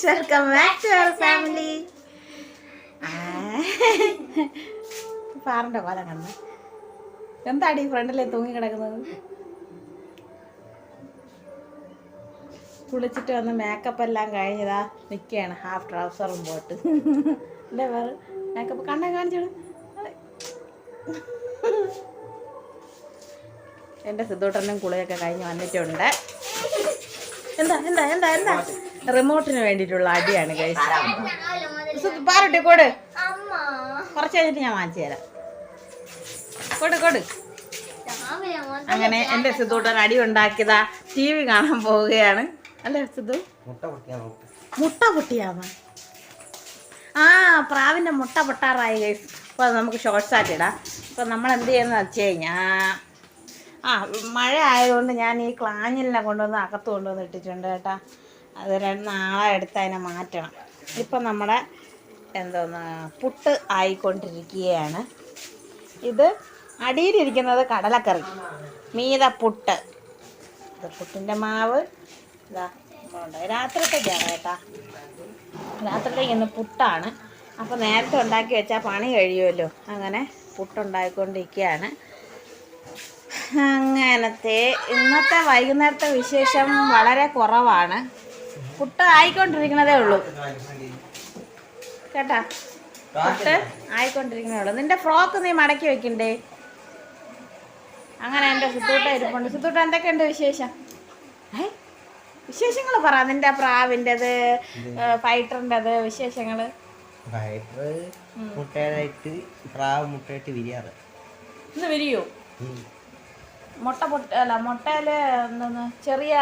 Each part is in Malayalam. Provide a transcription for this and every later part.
Guys welcome back to our family പാറിന്റെ കൊല കണ്ട എന്താടി ഫ്രണ്ടിലെ തൂങ്ങി കിടക്കുന്നത്? കുളിച്ചിട്ട് വന്ന് മേക്കപ്പ് എല്ലാം കഴിഞ്ഞതാ നിൽക്കുകയാണ് ഹാഫ് ട്രൗസറും പോട്ട് അല്ലേ വേറെ? മേക്കപ്പ് കണ്ണ കാണിച്ചോളൂ. എന്റെ സിദ്ധൂട്ടനും കുളിയൊക്കെ കഴിഞ്ഞ് വന്നിട്ടുണ്ട്. എന്താ എന്താ എന്താ എന്താ? റിമോട്ടിന് വേണ്ടിയിട്ടുള്ള അടിയാണ് കഴിച്ചത് പാറട്ടെ കൊട്. കുറച്ച് കഴിഞ്ഞിട്ട് ഞാൻ വാങ്ങിച്ചു തരാം. കൊട് കൊട്. അങ്ങനെ എന്റെ സിദ്ധൂട്ടൻ അടി ഉണ്ടാക്കിയതാ ടി വി കാണാൻ പോവുകയാണ്. അല്ലേ സിദ്ധു മുട്ട പൊട്ടിയാമ ആ പ്രാവിന്റെ മുട്ട പൊട്ടാറായി ഗൈസ് അപ്പോൾ അത് നമുക്ക് ഷോർട്സ് ആയിട്ട് ഇടാം. അപ്പോൾ നമ്മൾ എന്ത് ചെയ്യുന്നത് വെച്ച് കഴിഞ്ഞാൽ ആ മഴ ആയതുകൊണ്ട് ഞാൻ ഈ ക്ലാഞ്ഞിലിനെ കൊണ്ടുവന്ന് അകത്ത് കൊണ്ടുവന്ന് ഇട്ടിട്ടുണ്ട് കേട്ടാ. അത് രണ്ട് നാളെ എടുത്ത് അതിനെ മാറ്റണം. ഇപ്പം നമ്മുടെ എന്തോന്ന് പുട്ട് ആയിക്കൊണ്ടിരിക്കുകയാണ്. ഇത് അടിയിലിരിക്കുന്നത് കടലക്കറി. മീത പുട്ട് ഇത് പുട്ടിന്റെ മാവ്. ഇതാ രാത്രിത്തേക്കാണ് കേട്ടാ. രാത്രിത്തേക്ക് ഇന്ന് പുട്ടാണ്. അപ്പോൾ നേരത്തെ ഉണ്ടാക്കി വെച്ചാൽ പണി കഴിയുമല്ലോ. അങ്ങനെ പുട്ടുണ്ടായിക്കൊണ്ടിരിക്കുകയാണ്. അങ്ങനത്തെ ഇന്നത്തെ വൈകുന്നേരത്തെ വിശേഷം വളരെ കുറവാണ്. പുട്ട് ആയിക്കൊണ്ടിരിക്കണതേ ഉള്ളൂ. കേട്ടാ? പുട്ട് ആയിക്കൊണ്ടിരിക്കണേ ഉള്ളൂ. നിന്റെ ഫ്രോക്ക് നീ മടക്കി വെക്കണ്ടേ? അങ്ങനെ എന്റെ സിത്തൂട്ട ഇരിപ്പുണ്ട്. സിത്തൂട്ട എന്തൊക്കെയുണ്ട് വിശേഷം? വിശേഷങ്ങൾ പറ. നിന്റെ പ്രാവിന്റെത് ഫൈറ്ററിന്റെത് വിശേഷങ്ങൾ വയറ് മുട്ടയായിട്ട് പ്രാവ് മുട്ടയായിട്ട് വിരിയാറ്. ഇന്ന് വിരിയോ? മുട്ട പൊട്ട അല്ല മുട്ടയിൽ ചെറിയ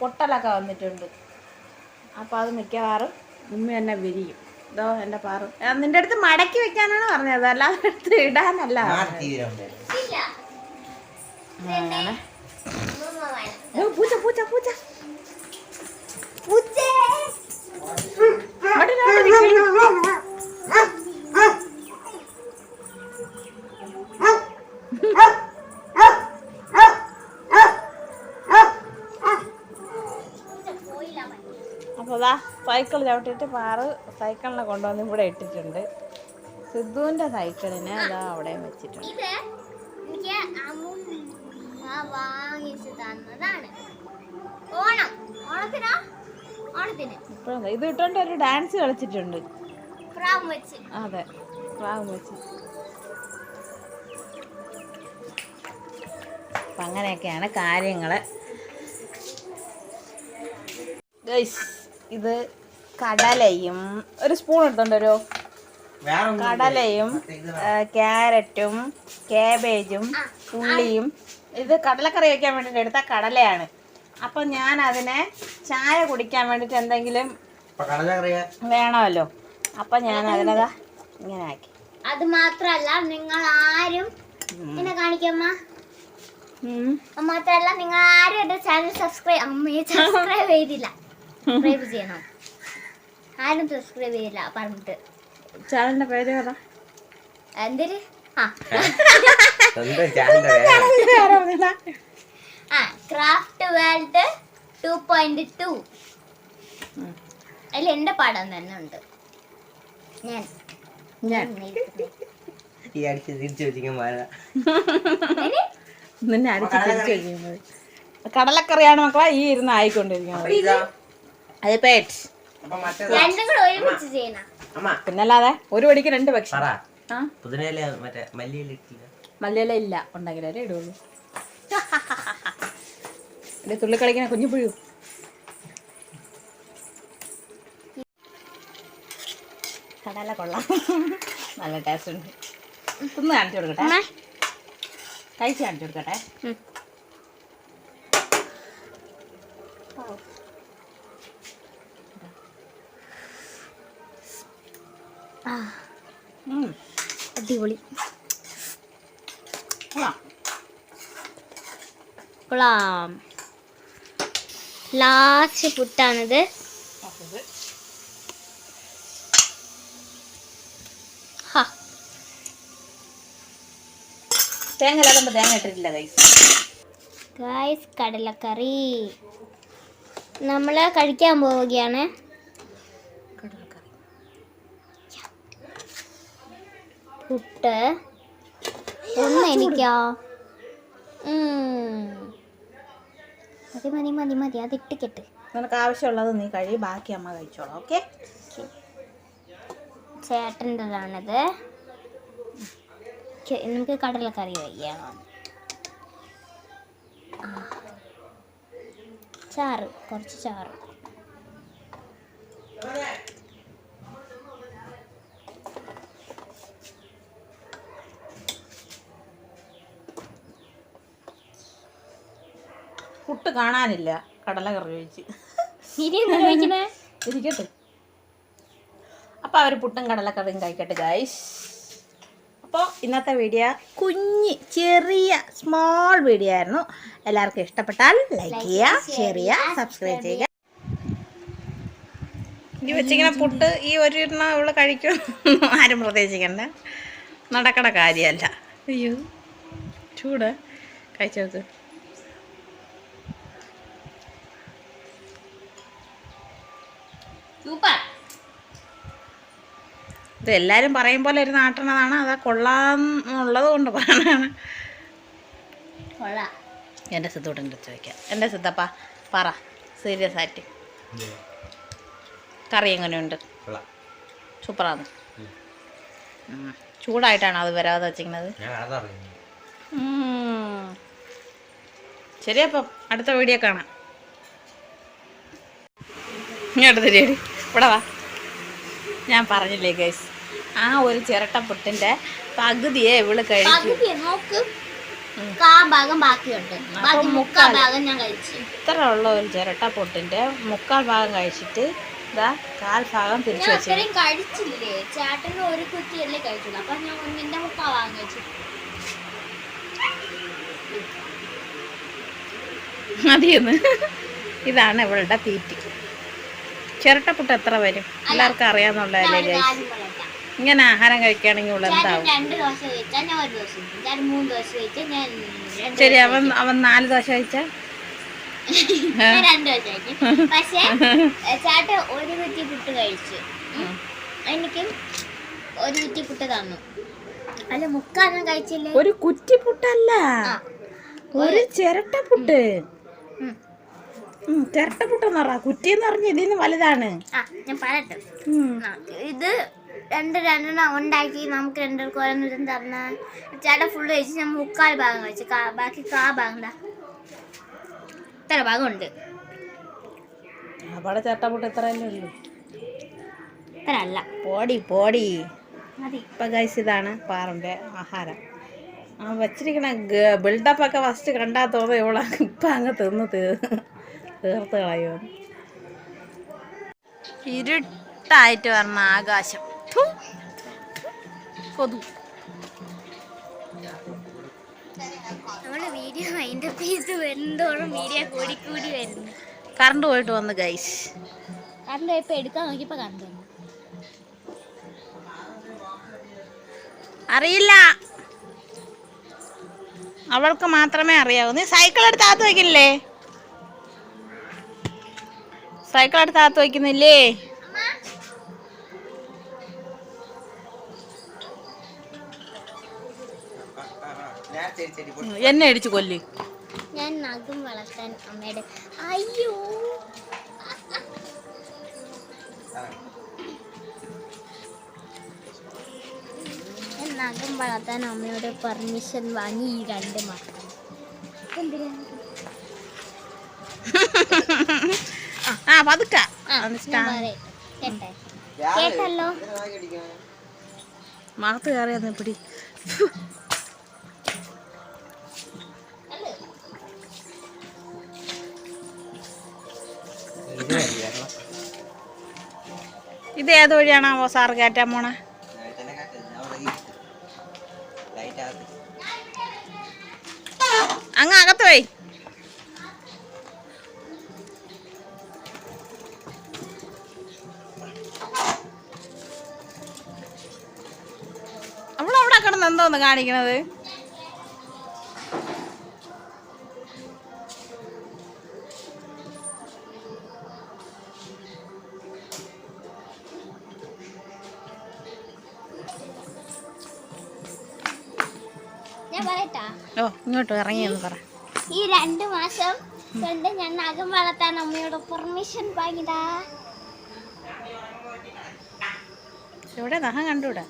പൊട്ടലൊക്കെ വന്നിട്ടുണ്ട്. അപ്പോൾ അത് മിക്കവാറും ഉമ്മ തന്നെ വിരിയും. ഇതോ എന്റെ പാറു. നിന്റെ നിന്റെ അടുത്ത് മടക്കി വെക്കാനാണ് പറഞ്ഞത്. അല്ലാതെ അടുത്ത് ഇടാനല്ല പൂച്ച പൂച്ച പൂച്ച. പൂച്ച. അതാ സൈക്കിൾ ചവിട്ടിയിട്ട് പാറ് സൈക്കിളിനെ കൊണ്ടുവന്ന് ഇവിടെ ഇട്ടിട്ടുണ്ട്. സിദ്ധുവിന്റെ സൈക്കിളിനെ അതാ അവിടെ വെച്ചിട്ടുണ്ട്. ഇപ്പോഴും ഇത് ഇട്ടോണ്ട് ഒരു ഡാൻസ് കളിച്ചിട്ടുണ്ട്. അതെ പ്രാവും വെച്ച്. അപ്പം അങ്ങനെയൊക്കെയാണ് കാര്യങ്ങൾ ഗൈസ് ഇത് കടലയും ഒരു സ്പൂൺ എടുത്തോണ്ട് ഒരു കടലയും ക്യാരറ്റും കാബേജും ഉള്ളിയും. ഇത് കടലക്കറി വെക്കാൻ വേണ്ടിയിട്ട് എടുത്ത കടലയാണ്. അപ്പൊ ഞാൻ അതിനെ ചായ കുടിക്കാൻ വേണ്ടിട്ട് എന്തെങ്കിലും വേണമല്ലോ. അപ്പൊ ഞാൻ അതിനതാ? ഇങ്ങനെ ആക്കി. അത് മാത്രല്ല നിങ്ങൾ ആരും എന്നെ കാണിക്കമ്മ. മാത്രല്ല നിങ്ങൾ ആരും എന്റെ ചാനൽ സബ്സ്ക്രൈബ് അമ്മയെ സബ്സ്ക്രൈബ് ചെയ്തില്ല. സബ്സ്ക്രൈബ് ചെയ്യണം. ആരും സബ്സ്ക്രൈബ് ചെയ്തില്ല പറഞ്ഞിട്ട്. ചാനലിന്റെ പേര് പറ. എന്തൊരു? ആ. ചാനലിന്റെ വേറെ ആ craft world two point two അതിൽ എന്റെ പടം തന്നെ ഉണ്ട്. ഞാൻ. ഞാൻ. ഈ അടിച്ച് തിരിച്ചു വെച്ചിരിക്കാൻ പാടില്ല എനി? നിന്നെ അടിച്ച് തിരിച്ചു വെക്കുന്നത് കടലക്കറിയാണ് മക്കളെ ഈ ഇരുന്ന് ആയിക്കൊണ്ടിരിക്കുന്നത്. അത് പേറ്റ് അപ്പൊ മറ്റേ രണ്ടും കൂടെ ഒരുമിച്ച് ചെയ്യണം? അമ്മ. പിന്നല്ലാതെ ഒരു പടിക്ക് രണ്ട് പക്ഷി. പറ. ആ? പുതിനയില മറ്റേ മല്ലിയില ഇട്ടില്ല മല്ലിയില ഇല്ല. ഉണ്ടെങ്കിലേ ഇടുള്ളൂ. എന്റെ തുള്ളി കളിക്കുന്ന കുഞ്ഞു പുഴു. കടല കൊള്ളാം. നല്ല ടേസ്റ്റ് ഉണ്ട്. തിന്ന് കാണിച്ചു കൊടുക്കട്ടെ. കഴിച്ച് കാണിച്ചു കൊടുക്കട്ടെ. അടിപൊളി. കൊള്ളാം. ലാസ്റ്റ് പുട്ടാണിത്. തേങ്ങ ഇല്ലാതെ തേങ്ങ ഇട്ടിട്ടില്ല കടലക്കറി. നമ്മൾ കഴിക്കാൻ പോവുകയാണ്. പുട്ട്. ഒന്ന് എനിക്കോ. മതി മതി മതി മതി. അത് ഇട്ടിക്കട്ട് നിനക്ക് ആവശ്യമുള്ളത് നീ കഴി ബാക്കി അമ്മ കഴിച്ചോളാം ഓക്കെ? ചേട്ടന്റെതാണിത്. ക്ക് നമുക്ക് കടലക്കറി വയ്യാണോ. ചാറ് കുറച്ച് ചാറ്. പുട്ട് കാണാനില്ല. കടല കറി ഒഴിച്ച്. ഇനി ഇരിക്കട്ടെ. അപ്പോൾ അവർ പുട്ടും കടലക്കറിയും കഴിക്കട്ടെ ഗൈസ് അപ്പോൾ ഇന്നത്തെ വീഡിയോ കുഞ്ഞ് ചെറിയ സ്മോൾ വീഡിയോ ആയിരുന്നു. എല്ലാവർക്കും ഇഷ്ടപ്പെട്ടാൽ ലൈക്ക് ചെയ്യുക ഷെയർ ചെയ്യുക സബ്സ്ക്രൈബ് ചെയ്യുക. ഈ വെച്ചിങ്ങനെ പുട്ട് ഈ ഒരു എണ്ണം ഇവൾ കഴിക്കും. ആരും പ്രതീക്ഷിക്കണ്ട. നടക്കണ കാര്യമല്ല. അയ്യോ ചൂട്. കഴിച്ചു നോക്ക് സൂപ്പർ. ഇത് എല്ലാവരും പറയും പോലെ ഒരു നാട്ടണതാണ്. അതാ കൊള്ളാന്നുള്ളത് കൊണ്ട് പറയണതാണ്. കൊള്ളാം. എന്റെ സിദ്ധോട്ടിന്റെ അടുത്ത് ചോദിക്കാം എന്റെ സിദ്ധപ്പ പറ. സീരിയസ് ആയിട്ട്. കറി എങ്ങനെയുണ്ട്? സൂപ്പറാന്ന് സൂപ്പറാണ്. ചൂടായിട്ടാണ് അത് വരാതെ വെച്ചിരിക്കുന്നത്? ശരിയപ്പം അടുത്ത വീഡിയോ കാണാം. ഇങ്ങോട്ട് തിരിയടി. ഇവിടെ വാ. ഞാൻ പറഞ്ഞില്ലേ ഗൈസ് ആ ഒരു ചിരട്ട പുട്ടിന്റെ പകുതിയെ ഇവൾ കഴിക്കും ഇത്ര ഉള്ള ഒരു ചിരട്ട പൊട്ടിന്റെ മുക്കാൽ ഭാഗം കഴിച്ചിട്ട് ഇതാ കാൽ ഭാഗം തിരിച്ചു വെച്ചു. കഴിച്ചില്ലേ? ചേട്ടന് ഒരു കുറ്റിയല്ലേ കഴിച്ചുള്ളൂ. അപ്പൊ ഞാൻ ഒന്നിന്റെ ഭാഗം കഴിച്ചു. മതിയെന്ന്. ഇതാണ് ഇവളുടെ തീറ്റി. ചിരട്ടപ്പുട്ട് എത്ര വരും? എല്ലാവർക്കും അറിയാന്നുള്ളതല്ലേ ഗൈസ് ഇങ്ങനെ ആഹാരം കഴിക്കുകയാണെങ്കിൽ ഇവിടെ എന്താവും? കഴിച്ചാൽ കഴിച്ചാൽ ശരി അവൻ അവൻ നാല് ദോശ കഴിച്ച? ഞാൻ രണ്ട് ദോശ കഴിക്കും. പക്ഷേ ഏ, ഒരു കുറ്റി പുട്ട് കഴിച്ചു. എനിക്കും ഒരു കുറ്റി പുട്ട് തന്നു. അല്ല മുക്കാൽ ഞാൻ ഒരു പുട്ടല്ല. ഒരു. ഉം, ചിരട്ടപ്പുട്ടെന്ന് പറ കുറ്റി എന്ന് പറഞ്ഞ? ഇതിന് വലുതാണ്. ആ ഞാൻ പറയട്ടെ. ഉം. ആ, ഇത് രണ്ട് രണ്ടെണ്ണം ഉണ്ടാക്കി നമുക്ക് രണ്ടുപേർക്ക് ഓരോന്നും തന്ന. ചേട്ടൻ ഫുള്ള് കഴിച്ച് ഞാൻ മുക്കാൽ ഭാഗം കഴിച്ചു. ബാക്കി കാ ഭാഗം എന്താ ഇത്ര ഭാഗം ഉണ്ട് അവിടെ ചിരട്ടപ്പുട്ട് ഇത്രയല്ലേ ഉള്ളൂ. ഇത്ര അല്ല. പോടി പോടി. ഇപ്പൊ ഗൈസ് ഇതാണ് പാറിന്റെ ആഹാരം. ആ വച്ചിരിക്കണ ബിൽഡപ്പ് ഒക്കെ ഫസ്റ്റ് കണ്ടാൽ തോന്നുന്നു ഇവളെ ഇപ്പം അങ്ങ് തിന്ന് തീ തീർത്ത് കളയുമെന്ന് ഇരുട്ടായിട്ട് വരണ ആകാശം. കൊതു. നമ്മൾ വീഡിയോ അതിന്റെ പീസ് വരുന്നതോറും വീഡിയോ കൂടി കൂടി വരുന്നു. കറണ്ട് പോയിട്ട് വന്ന് ഗൈസ് കറണ്ട് ഇപ്പൊ എടുക്കാൻ നോക്കിയപ്പോ കണ്ടു അറിയില്ല. അവൾക്ക് മാത്രമേ അറിയാവൂ. നീ സൈക്കിൾ എടുത്ത് അകത്ത് വയ്ക്കുന്നില്ലേ സൈക്കിൾ എടുത്ത് അകത്ത് വയ്ക്കുന്നില്ലേ? എന്നെ അടിച്ചു കൊല്ലി. ഞാൻ നഖം വളർത്താൻ അമ്മയുടെ അയ്യോ. നഖം വളർത്താൻ അമ്മയോട് പെർമിഷൻ വാങ്ങി ഈ രണ്ട് മക്കൾ. എന്തിനാ? ആ പതുക്ക. കേട്ടല്ലോ? മകത്ത് കയറിയെന്ന് പിടി. ഇത് ഏത് വഴിയാണാവോ സാറ് കയറ്റാൻ പോണേ? എന്തോന്ന് കാണിക്കണത്? ഓ ഇങ്ങോട്ട് ഇറങ്ങിയെന്ന് പറ. ഈ രണ്ട് മാസം കൊണ്ട് ഞാൻ നഖം വളർത്താൻ അമ്മയോട് പെർമിഷൻ വാങ്ങിതാ ഇവിടെ നഖം കണ്ടൂടാ.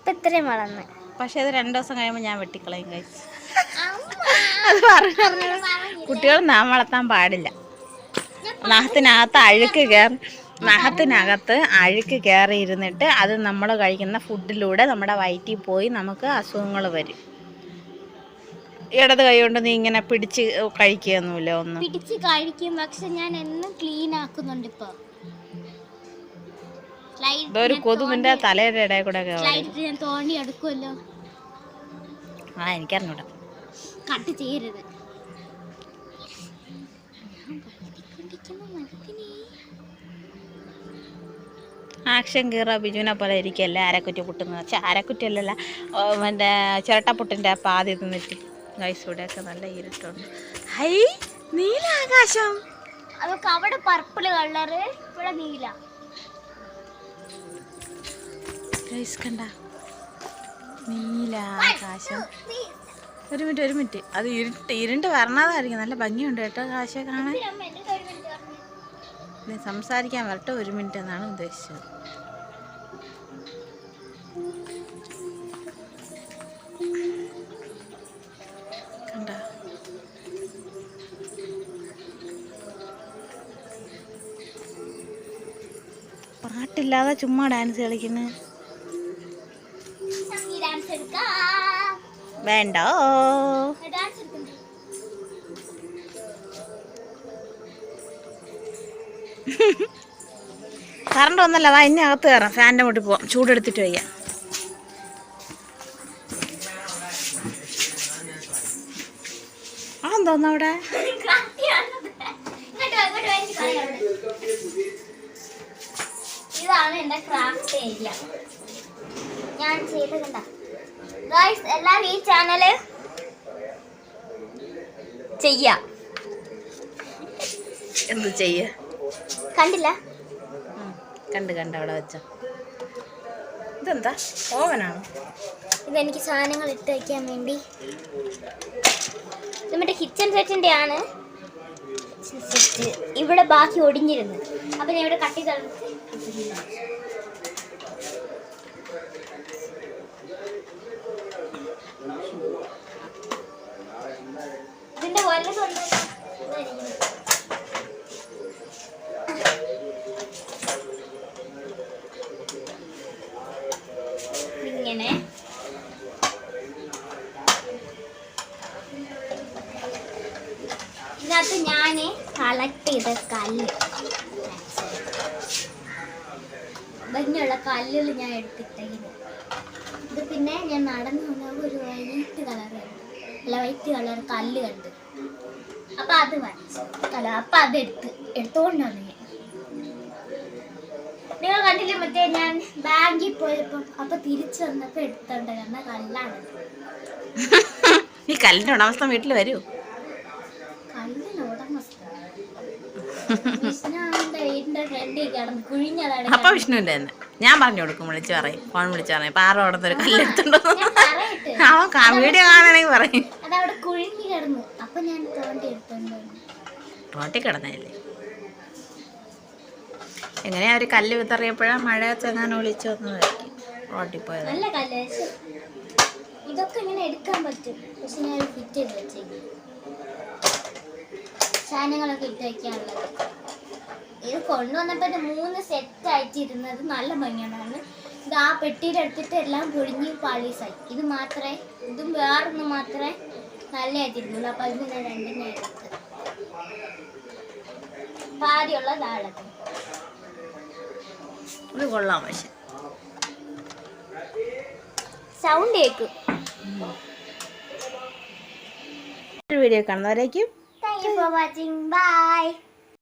ഇപ്പൊ ഇത്രയും വളർന്ന്. പക്ഷെ അത് രണ്ടു ദിവസം കഴിയുമ്പോൾ ഞാൻ വെട്ടിക്കളയും കഴിച്ചു. അത് പറഞ്ഞു പറഞ്ഞു. കുട്ടികൾ നാം വളർത്താൻ പാടില്ല. നഖത്തിനകത്ത് അഴുക്ക് കയറി നഖത്തിനകത്ത് അഴുക്ക് കയറി ഇരുന്നിട്ട് അത് നമ്മൾ കഴിക്കുന്ന ഫുഡിലൂടെ നമ്മുടെ വയറ്റിൽ പോയി നമുക്ക് അസുഖങ്ങൾ വരും. ഇടത് കൈ കൊണ്ട് നീ ഇങ്ങനെ പിടിച്ച് കഴിക്കുകയൊന്നുമില്ല ഒന്നും. പിടിച്ച് കഴിക്കും പക്ഷെ ഞാൻ എന്നും ക്ലീൻ ആക്കുന്നുണ്ട് ഇപ്പൊ. ഇതൊരു ഞാൻ കൊതു നിന്റെ തോണ്ടി- തലയുടെ ഇടയിൽ കൂടെ ഞാൻ തോണ്ടി എടുക്കുമല്ലോ. ആ എനിക്കറിഞ്ഞൂടാ. കട്ട് ചെയ്യരുത്. ആക്ഷൻ കീറ ബിജുവിനെ പോലെ ഇരിക്കല്ലേ അരക്കുറ്റി പൊട്ടുന്നത്? പക്ഷെ അരക്കുറ്റിയല്ലല്ല മറ്റേ ചിരട്ടപ്പൊട്ടിന്റെ പാതി തിന്നിട്ട് ഗൈസ് ഇവിടെയൊക്കെ നല്ല ഇരുട്ടുണ്ട്. ഹൈ നീലാകാശം അതൊക്കെ അവിടെ പർപ്പിൾ കളറ് ഇവിടെ നീല. കണ്ട? നീലാകാശം ഒരു മിനിറ്റ് ഒരു മിനിറ്റ്. അത് ഇരുട്ട് ഇരുണ്ട് വരണതായിരിക്കും. നല്ല ഭംഗിയുണ്ട് കേട്ടോ കാശ കാണാൻ. സംസാരിക്കാൻ വരട്ടെ. ഒരു മിനിറ്റ് എന്നാണ് ഉദ്ദേശിച്ചത്. കണ്ട? പാട്ടില്ലാതെ ചുമ്മാ ഡാൻസ് കളിക്കുന്നു. വേണ്ടോ. കറണ്ട് വന്നല്ല വാ ഇനി അകത്ത് കയറാം. ഫാനിന്റെ മുട്ടിൽ പോവാം. ചൂടെടുത്തിട്ട് വയ്യ. ആ ഇതാണ് എന്റെ ക്രാഫ്റ്റ് ഏരിയ. ഞാൻ ചെയ്ത് കണ്ട? ഗായ്സ് എല്ലാവരും ഈ ചാനൽ ചെയ്യാം. എന്ത് ചെയ്യ? കണ്ടില്ല? കണ്ട് കണ്ട് അവിടെ വെച്ച. ഇതെന്താ? ഓവനാണ്? ഇതെനിക്ക് സാധനങ്ങൾ ഇട്ട് വയ്ക്കാൻ വേണ്ടി. നമ്മുടെ കിച്ചൺ സെറ്റിന്റെ ആണ്. ഇവിടെ ബാക്കി ഒടിഞ്ഞിരുന്നു. അപ്പൊ ഞാൻ ഇവിടെ കട്ടി തളർത്ത് ഇങ്ങനെ. ഇതിനകത്ത് ഞാൻ കളക്ട് ചെയ്ത കല്ല്. ഭംഗിയുള്ള കല്ലുകൾ ഞാൻ എടുത്തിട്ടേക്കുന്നു. ഇത് പിന്നെ ഞാൻ നടന്നു വന്നപ്പോൾ ഒരു വൈറ്റ് കളർ കണ്ടു. അല്ല വൈറ്റ് കളർ കല്ല് കണ്ടു. അപ്പൊ അത് വരച്ചു അല്ല അപ്പൊ അത് എടുത്ത് എടുത്തോണ്ടാണ് ഞാൻ. നിങ്ങൾ കണ്ടില്ലേ മറ്റേ ഞാൻ ബാങ്കിൽ പോയപ്പോൾ അപ്പൊ തിരിച്ചു വന്നപ്പോ എടുത്തോണ്ട് കാരണം കല്ലാണ്. ഈ കല്ലിന്റെ ഉടമസ്ഥ വീട്ടിൽ വരൂ. ഉടമസ്ഥ അപ്പൊ വിഷ്ണുവിന്റെ തന്നെ. ഞാൻ പറഞ്ഞു കൊടുക്കും വിളിച്ചു പറയും. ഫോൺ വിളിച്ചു പറയും. പാറ ഓടത്തൊരു കല്ലെടുത്തുണ്ടോ? അവൻ വീഡിയോ കാണണമെങ്കിൽ പറയും. അതവിടെ കുഴിഞ്ഞു കിടന്നു. അപ്പൊ ഞാൻ തോണ്ടി എടുത്തോണ്ട് റോട്ടിൽ കിടന്നല്ലേ എങ്ങനെയാ ഒരു കല്ല് വിത്തറിയപ്പോഴാ മഴ ചെങ്ങാൻ ഒളിച്ചു വന്നതായിരിക്കും റോട്ടിൽ പോയത്. നല്ല കല്ല്. ഇതൊക്കെ ഇങ്ങനെ എടുക്കാൻ പറ്റും. പക്ഷെ ഞാൻ ഫിറ്റ് ചെയ്ത് വെച്ചേക്കും. സാധനങ്ങളൊക്കെ ഇട്ട് വെക്കാനുള്ളത്. ഇത് കൊണ്ടുവന്നപ്പോ മൂന്ന് സെറ്റ് ആയിട്ട് ഇരുന്നത് നല്ല ഭംഗിയാണ് ഇത് ആ പെട്ടിയിലെടുത്തിട്ട് എല്ലാം പൊഴിഞ്ഞ് പാളീസായി. ഇത് മാത്രമേ ഇതും വേറൊന്നും മാത്രമേ നല്ലതായിട്ടിരുന്നുള്ളൂ അപ്പൊ അതിന് ഞാൻ രണ്ടിനെ എടുത്ത്. പാതിയുള്ള ഇത് കൊള്ളാം പക്ഷെ. സൗണ്ട് കേൾക്കും video കാണുന്നവരേക്കും thank you for watching bye